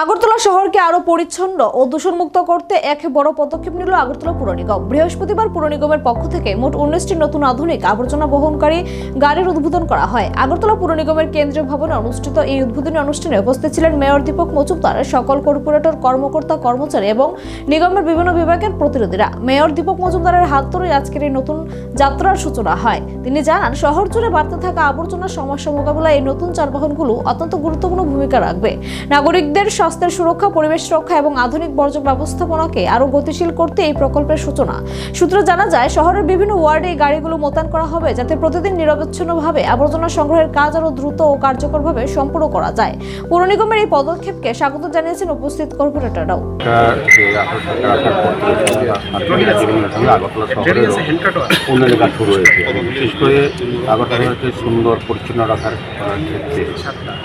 আগরতলা শহরকে আরও পরিচ্ছন্ন ও দূষণমুক্ত করতে এক বড় পদক্ষেপ নিল আগরতলা পুর নিগম। বৃহস্পতিবার পুর নিগমের পক্ষ থেকে মোট উনিশটি নতুন আধুনিক আবর্জনা বহনকারী গাড়ির উদ্বোধন করা হয়। আগরতলা পুর নিগমের কেন্দ্রীয় ভবনে অনুষ্ঠিত এই উদ্বোধনী অনুষ্ঠানে উপস্থিত ছিলেন মেয়র দীপক মজুমদার, সকল কর্পোরেটর, কর্মকর্তা, কর্মচারী এবং নিগমের বিভিন্ন বিভাগের প্রতিনিধিরা। মেয়র দীপক মজুমদারের হাত ধরে আজকের এই নতুন যাত্রার সূচনা হয়। তিনি জানান, শহর জুড়ে বাড়তে থাকা আবর্জনার সমস্যা মোকাবিলায় এই নতুন যানবাহনগুলো অত্যন্ত গুরুত্বপূর্ণ ভূমিকা রাখবে। নাগরিকদের স্বাস্থ্যের সুরক্ষা, পরিবেশ রক্ষা এবং আধুনিক বর্জ্য ব্যবস্থাপনাকে আরও গতিশীল করতে এই প্রকল্পের সূচনা। সূত্রে জানা যায়, শহরের বিভিন্ন ওয়ার্ডে এই গাড়িগুলো মোতায়েন করা হবে যাতে প্রতিদিন নিরবচ্ছিন্নভাবে আবর্জনা সংগ্রহের কাজ আরও দ্রুত ও কার্যকরভাবে সম্পূর্ণ করা যায়। পৌর নিগমের এই পদক্ষেপকে স্বাগত জানিয়েছেন উপস্থিত কর্পোরেটররাও। সুন্দর, পরিচ্ছন্ন রাখার ক্ষেত্রে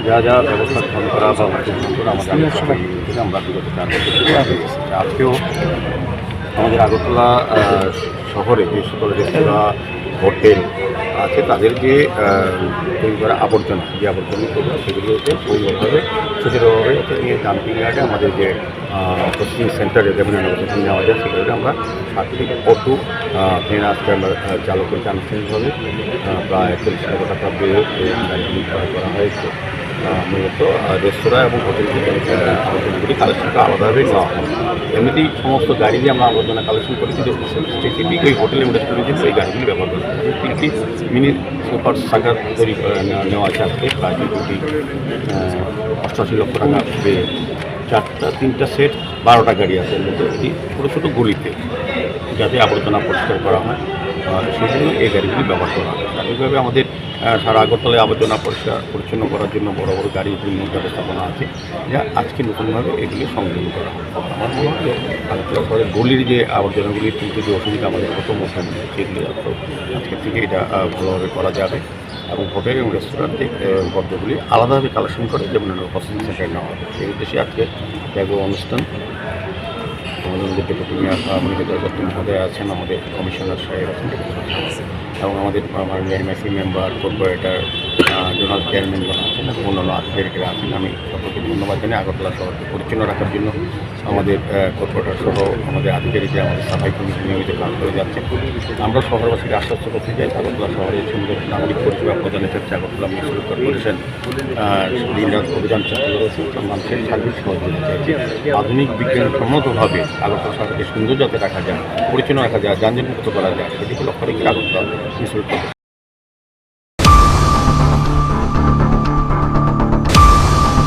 যা যা ব্যবস্থা গ্রহণ করা বা আমাদের সবাই। আজকেও আমাদের আগরতলা শহরে যে সকল রেস্তোরাঁ, হোটেল আছে, তাদের যে তৈরি করা আবর্জনা, যে আবর্জনাগুলো সেগুলোকে সুন্দরভাবে সুন্দরভাবে নিয়ে ডাম্পিং ইয়ার্ডে আমাদের যে প্রসেসিং সেন্টারে যেমন প্রসেসিং নেওয়া যায়, সেগুলোকে আমরা সাত থেকে অটো ট্রেন আজকে আমরা চালু করেছি আনুষ্ঠানিকভাবে প্রায় চল্লিশ লক্ষ টাকা এই করা হয়েছে মূলত রেস্তোরাঁ এবং হোটেল থেকে কালেকশনটা আলাদাভাবে নেওয়া হয় এমনিতেই সমস্ত গাড়ি দিয়ে আমরা আবর্জনা কালেকশন করি কিন্তু স্পেসিফিক ওই হোটেল এবং রেস্টুরেন্টের ওই গাড়িগুলি ব্যবহার করি তিনটি মিনি সুপার সাগার তৈরি নেওয়া- আছে আজকে। প্রায় আহ, অষ্টআশি লক্ষ টাকা পেয়ে চারটা তিনটা সেট বারোটা গাড়ি আছে এর মধ্যে এটি ছোটো ছোটো গলিতে যাতে আবর্জনা পরিষ্কার করা হয়। সেই জন্য এই গাড়িগুলি ব্যবহার করা হয়। স্বাভাবিকভাবে আমাদের সারা আগরতলায় আবর্জনা পরিষ্কার পরিচ্ছন্ন করার জন্য বড় বড় গাড়ি বিভিন্ন ব্যবস্থাপনা আছে, যা আজকে নতুনভাবে এগুলি সংযোগ করা হয় আমার মনে হয় গলির যে আবর্জনাগুলি তুলতে যে অসুবিধা আমাদের প্রথম ওখানে সেগুলি আজকে থেকে এটা ভালোভাবে করা যাবে এবং হোটেল এবং রেস্টুরেন্টে বর্জ্যগুলি আলাদাভাবে কালেকশন করে যেমন প্রসেসিং সেন্টারে নেওয়া হবে। সেই উদ্দেশ্যে আজকে ত্যাগ অনুষ্ঠান। আমাদের ডেপুটি মেয়র মনিকা দত্ত মহোদয় আছেন আমাদের কমিশনার সাহেব আছেন। এবং আমাদের আমার মেসি মেম্বার কর্পোরেটর জোনাল চেয়ারম্যান যারা আছেন এবং অন্যান্য আধিকারিকরা আছেন, আমি সকলকে ধন্যবাদ জানাই। আগরতলা শহরকে পরিচ্ছন্ন রাখার জন্য আমাদের কর্পোরেটর সহ আমাদের আধিকারিকরা আমাদের সাফাই কমিটি নিয়মিত কাজ করে যাচ্ছে। আমরা শহরবাসীকে আশ্বস্ত করতে চাই আগরতলা শহরে সুন্দর নাগরিক পরিষেবা প্রদানের ক্ষেত্রে আগরতলা মিউনিসিপ্যাল কর্পোরেশন দিনরাত অভিযান চালিয়ে রয়েছে এবং মানুষের সার্বিক সহযোগিতা চাইছে। আধুনিক বিজ্ঞান সম্মতভাবে আগরতলা শহরকে সুন্দর যাতে রাখা যায়, পরিচ্ছন্ন রাখা যায়, যানজট মুক্ত করা যায়, সেদিকে লক্ষ্য রেখে আগরতলা মিউনিসিপ্যাল